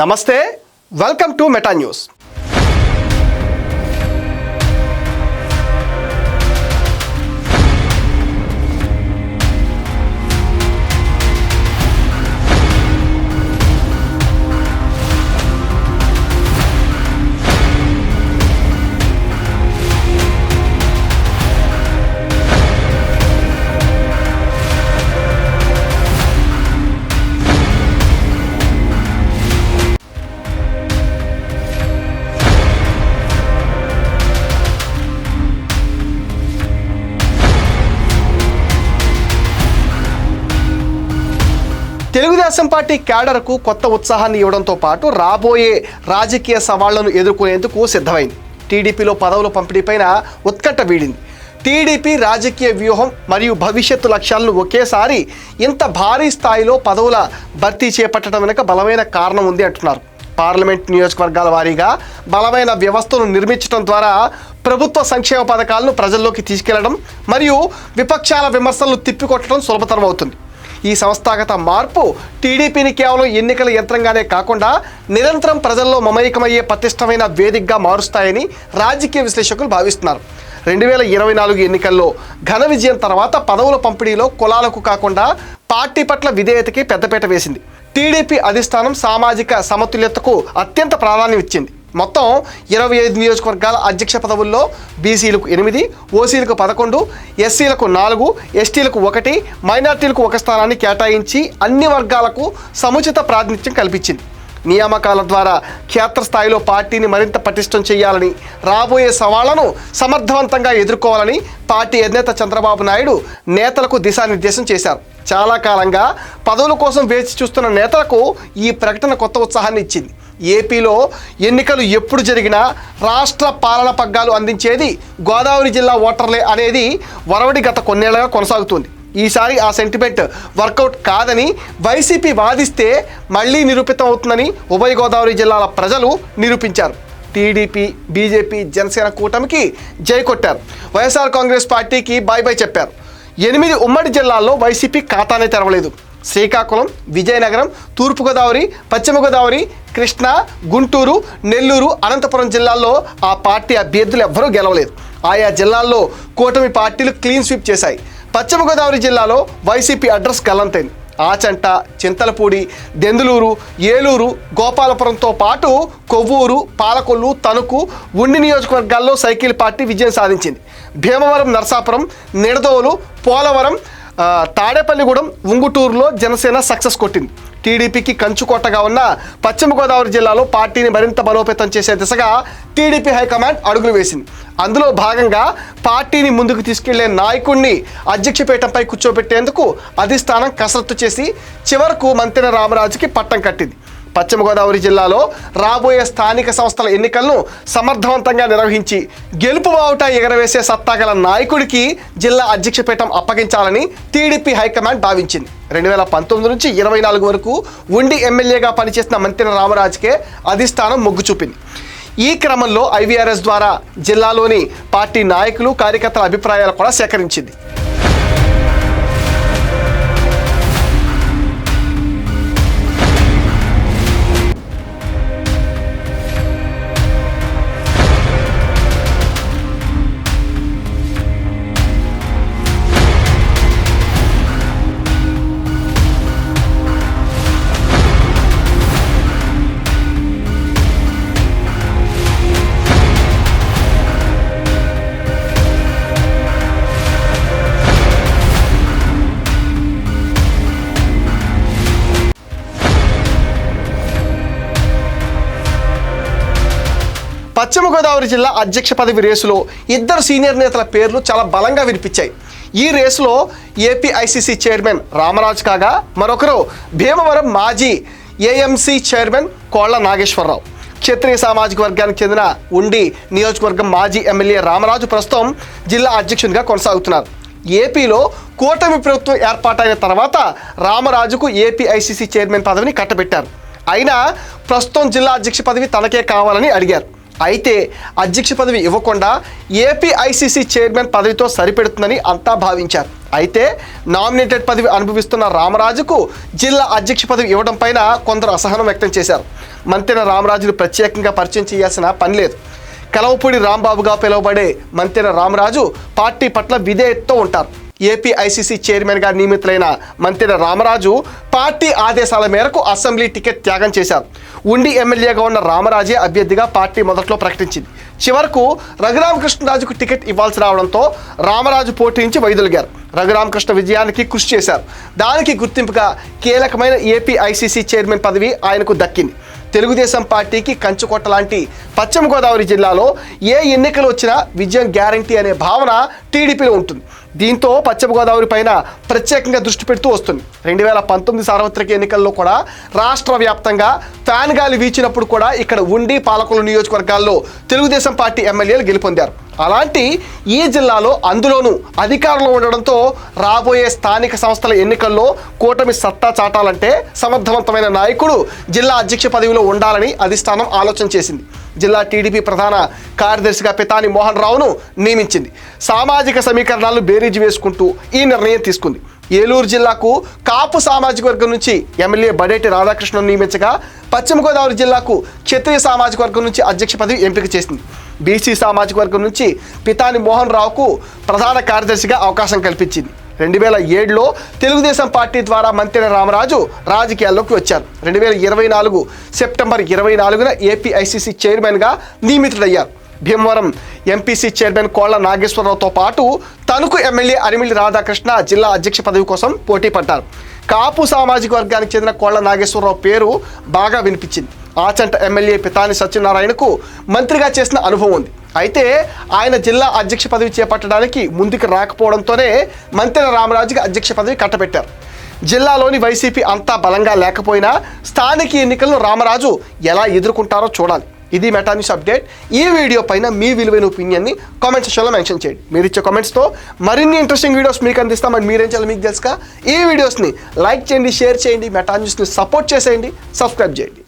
నమస్తే welcome to meta news Telugudesam party క్యాడర్కు కొత్త ఉత్సాహాన్ని ఇవ్వడంతో పాటు రాబోయే రాజకీయ సవాళ్ళను ఎదుర్కొనేందుకు సిద్ధమైంది. టీడీపీలో పదవుల పంపిణీపైన ఉత్కంఠ వీడింది. టీడీపీ రాజకీయ వ్యూహం మరియు భవిష్యత్తు లక్ష్యాలను ఒకేసారి ఇంత భారీ స్థాయిలో పదవుల భర్తీ చేపట్టడం వెనుక బలమైన కారణం ఉంది అంటున్నారు. పార్లమెంట్ నియోజకవర్గాల వారీగా బలమైన వ్యవస్థను నిర్మించడం ద్వారా ప్రభుత్వ సంక్షేమ పథకాలను ప్రజల్లోకి తీసుకెళ్ళడం మరియు విపక్షాల విమర్శలను తిప్పికొట్టడం సులభతరం అవుతుంది. ఈ సంస్థాగత మార్పు టీడీపీని కేవలం ఎన్నికల యంత్రంగానే కాకుండా నిరంతరం ప్రజల్లో మమేకమయ్యే పటిష్టమైన వేదికగా మారుస్తాయని రాజకీయ విశ్లేషకులు భావిస్తున్నారు. రెండు వేల ఇరవై నాలుగు ఎన్నికల్లో ఘన విజయం తర్వాత పదవుల పంపిణీలో కులాలకు కాకుండా పార్టీ పట్ల విధేయతకి పెద్దపీట వేసింది. టీడీపీ అధిష్టానం సామాజిక సమతుల్యతకు అత్యంత ప్రాధాన్యం ఇచ్చింది. మొత్తం ఇరవై ఐదు నియోజకవర్గాల అధ్యక్ష పదవుల్లో బీసీలకు ఎనిమిది ఓసీలకు పదకొండు ఎస్సీలకు నాలుగు ఎస్టీలకు ఒకటి మైనార్టీలకు ఒక స్థానాన్ని కేటాయించి అన్ని వర్గాలకు సముచిత ప్రాతినిధ్యం కల్పించింది. నియామకాల ద్వారా క్షేత్రస్థాయిలో పార్టీని మరింత పటిష్టం చేయాలని రాబోయే సవాళ్ళను సమర్థవంతంగా ఎదుర్కోవాలని పార్టీ అధినేత చంద్రబాబు నాయుడు నేతలకు దిశానిర్దేశం చేశారు. చాలా కాలంగా పదవుల కోసం వేచి చూస్తున్న నేతలకు ఈ ప్రకటన కొత్త ఉత్సాహాన్ని ఇచ్చింది. ఏపీలో ఎన్నికలు ఎప్పుడు జరిగినా రాష్ట్ర పాలన పగ్గాలు అందించేది గోదావరి జిల్లా ఓటర్లే అనేది వరవడి గత కొన్నేళ్ళుగా కొనసాగుతుంది. ఈసారి ఆ సెంటిమెంట్ వర్కౌట్ కాదని వైసీపీ వాదిస్తే మళ్ళీ నిరూపితం అవుతుందని ఉభయ గోదావరి జిల్లాల ప్రజలు నిరూపించారు. టీడీపీ బీజేపీ జనసేన కూటమికి జై కొట్టారు. వైఎస్ఆర్ కాంగ్రెస్ పార్టీకి బాయ్ బాయ్ చెప్పారు. ఎనిమిది ఉమ్మడి జిల్లాల్లో వైసీపీ ఖాతానే తెరవలేదు. శ్రీకాకుళం విజయనగరం తూర్పుగోదావరి పశ్చిమ గోదావరి కృష్ణా గుంటూరు నెల్లూరు అనంతపురం జిల్లాల్లో ఆ పార్టీ అభ్యర్థులు ఎవ్వరూ గెలవలేదు. ఆయా జిల్లాల్లో కూటమి పార్టీలు క్లీన్ స్వీప్ చేశాయి. పశ్చిమ గోదావరి జిల్లాలో వైసీపీ అడ్రస్ గల్లంతైంది ఆచంట చింతలపూడి దెందులూరు ఏలూరు గోపాలపురంతో పాటు కొవ్వూరు పాలకొల్లు తణుకు ఉండి నియోజకవర్గాల్లో సైకిల్ పార్టీ విజయం సాధించింది. భీమవరం నరసాపురం నిడదోలు పోలవరం తాడేపల్లిగూడెం ఉంగుటూరులో జనసేన సక్సెస్ కొట్టింది. టీడీపీకి కంచుకోటగా ఉన్న పశ్చిమ గోదావరి జిల్లాలో పార్టీని మరింత బలోపేతం చేసే దిశగా టీడీపీ హైకమాండ్ అడుగులు వేసింది. అందులో భాగంగా పార్టీని ముందుకు తీసుకెళ్ళే నాయకుడిని అధ్యక్ష పీఠంపై కూర్చోబెట్టేందుకు అధిష్టానం కసరత్తు చేసి చివరకు మంతెన రామరాజుకి పట్టం కట్టింది. పశ్చిమ గోదావరి జిల్లాలో రాబోయే స్థానిక సంస్థల ఎన్నికలను సమర్థవంతంగా నిర్వహించి గెలుపు బావుట ఎగరవేసే సత్తాగల నాయకుడికి జిల్లా అధ్యక్ష పీఠం అప్పగించాలని టీడీపీ హైకమాండ్ భావించింది. రెండు వేల పంతొమ్మిది నుంచి ఇరవై నాలుగు వరకు ఉండి ఎమ్మెల్యేగా పనిచేసిన మంత్రి రామరాజుకే అధిష్టానం మొగ్గు చూపింది. ఈ క్రమంలో ఐవీఆర్ఎస్ ద్వారా జిల్లాలోని పార్టీ నాయకులు కార్యకర్తల అభిప్రాయాలు కూడా సేకరించింది. పశ్చిమ గోదావరి జిల్లా అధ్యక్ష పదవి రేసులో ఇద్దరు సీనియర్ నేతల పేర్లు చాలా బలంగా వినిపించాయి. ఈ రేసులో ఏపీఐసిసి చైర్మన్ రామరాజు కాగా మరొకరు భీమవరం మాజీ ఏఎంసీ చైర్మన్ కోళ్ళ నాగేశ్వరరావు. క్షత్రియ సామాజిక వర్గానికి చెందిన ఉండి నియోజకవర్గం మాజీ ఎమ్మెల్యే రామరాజు ప్రస్తుతం జిల్లా అధ్యక్షునిగా కొనసాగుతున్నారు. ఏపీలో కూటమి ప్రభుత్వం ఏర్పాటైన తర్వాత రామరాజుకు ఏపీఐసిసి చైర్మన్ పదవిని కట్టబెట్టారు. అయినా ప్రస్తుతం జిల్లా అధ్యక్ష పదవి తనకే కావాలని అడిగారు. అయితే అధ్యక్ష పదవి ఇవ్వకుండా ఏపీఐసిసి చైర్మన్ పదవితో సరిపెడుతుందని అంతా భావించారు. అయితే నామినేటెడ్ పదవి అనుభవిస్తున్న రామరాజుకు జిల్లా అధ్యక్ష పదవి ఇవ్వడం పైన కొందరు అసహనం వ్యక్తం చేశారు. మంతెన రామరాజును ప్రత్యేకంగా పరిచయం చేయాల్సిన పని లేదు. కలవపూడి రాంబాబుగా పిలువబడే మంతెన రామరాజు పార్టీ పట్ల విధేయతతో ఉంటారు. ఏపీ ఐసీసీ చైర్మన్గా నియమితులైన మంత్రి రామరాజు పార్టీ ఆదేశాల మేరకు అసెంబ్లీ టికెట్ త్యాగం చేశారు. ఉండి ఎమ్మెల్యేగా ఉన్న రామరాజే అభ్యర్థిగా పార్టీ మొదట్లో ప్రకటించింది. చివరకు రఘురామకృష్ణరాజుకు టికెట్ ఇవ్వాల్సి రావడంతో రామరాజు పోటీ నుంచి వైదొలిగారు. రఘురామకృష్ణ విజయానికి కృషి చేశారు. దానికి గుర్తింపుగా కీలకమైన ఏపీ ఐసీసీ చైర్మన్ పదవి ఆయనకు దక్కింది. తెలుగుదేశం పార్టీకి కంచుకోట లాంటి పశ్చిమ గోదావరి జిల్లాలో ఏ ఎన్నికలు వచ్చినా విజయం గ్యారంటీ అనే భావన టీడీపీలో ఉంటుంది. దీంతో పశ్చిమ గోదావరి పైన ప్రత్యేకంగా దృష్టి పెడుతూ వస్తుంది. రెండు వేల పంతొమ్మిది సార్వత్రిక ఎన్నికల్లో కూడా రాష్ట్ర వ్యాప్తంగా ఫ్యాన్ గాలి వీచినప్పుడు కూడా ఇక్కడ ఉండి పాలకుల నియోజకవర్గాల్లో తెలుగుదేశం పార్టీ ఎమ్మెల్యేలు గెలుపొందారు. అలాంటి ఈ జిల్లాలో అందులోనూ అధికారంలో ఉండడంతో రాబోయే స్థానిక సంస్థల ఎన్నికల్లో కూటమి సత్తా చాటాలంటే సమర్థవంతమైన నాయకుడు జిల్లా అధ్యక్ష పదవిలో ఉండాలని అధిష్టానం ఆలోచన చేసింది. జిల్లా టీడీపీ ప్రధాన కార్యదర్శిగా పితాని మోహన్ రావును నియమించింది. సామాజిక సమీకరణాలను బేరీజు వేసుకుంటూ ఈ నిర్ణయం తీసుకుంది. ఏలూరు జిల్లాకు కాపు సామాజిక వర్గం నుంచి ఎమ్మెల్యే బడేటి రాధాకృష్ణను నియమించగా పశ్చిమ గోదావరి జిల్లాకు క్షత్రియ సామాజిక వర్గం నుంచి అధ్యక్ష పదవి ఎంపిక చేసింది. బీసీ సామాజిక వర్గం నుంచి పితాని మోహన్ రావుకు ప్రధాన కార్యదర్శిగా అవకాశం కల్పించింది. రెండు వేల ఏడులో తెలుగుదేశం పార్టీ ద్వారా మంత్రి రామరాజు రాజకీయాల్లోకి వచ్చారు. రెండు వేల ఇరవై నాలుగు సెప్టెంబర్ ఇరవై నాలుగున ఏపీఐసిసి చైర్మన్గా నియమితుడయ్యారు. భీమవరం ఎంపీసీ చైర్మన్ కోళ్ళ నాగేశ్వరరావుతో పాటు తణుకు ఎమ్మెల్యే అరిమిల్లి రాధాకృష్ణ జిల్లా అధ్యక్ష పదవి కోసం పోటీ పడ్డారు. కాపు సామాజిక వర్గానికి చెందిన కోళ్ళ నాగేశ్వరరావు పేరు బాగా వినిపించింది. ఆచంట ఎమ్మెల్యే పితాని సత్యనారాయణకు మంత్రిగా చేసిన అనుభవం ఉంది. అయితే ఆయన జిల్లా అధ్యక్ష పదవి చేపట్టడానికి ముందుకు రాకపోవడంతోనే మంత్రి రామరాజుకి అధ్యక్ష పదవి కట్టబెట్టారు. జిల్లాలోని వైసీపీ అంతా బలంగా లేకపోయినా స్థానిక ఎన్నికలను రామరాజు ఎలా ఎదుర్కొంటారో చూడాలి. ఇది మెటా న్యూస్ అప్డేట్. ఈ వీడియో పైన మీ విలువైన ఒపీనియన్ని కామెంట్ సెక్షన్లో మెన్షన్ చేయండి. మీరు ఇచ్చే కామెంట్స్తో మరిన్ని ఇంట్రెస్టింగ్ వీడియోస్ మీకు అందిస్తామని మీరేం చేయాలి మీకు తెలుసుక ఈ వీడియోస్ని లైక్ చేయండి షేర్ చేయండి మెటా న్యూస్ని సపోర్ట్ చేసేయండి సబ్స్క్రైబ్ చేయండి.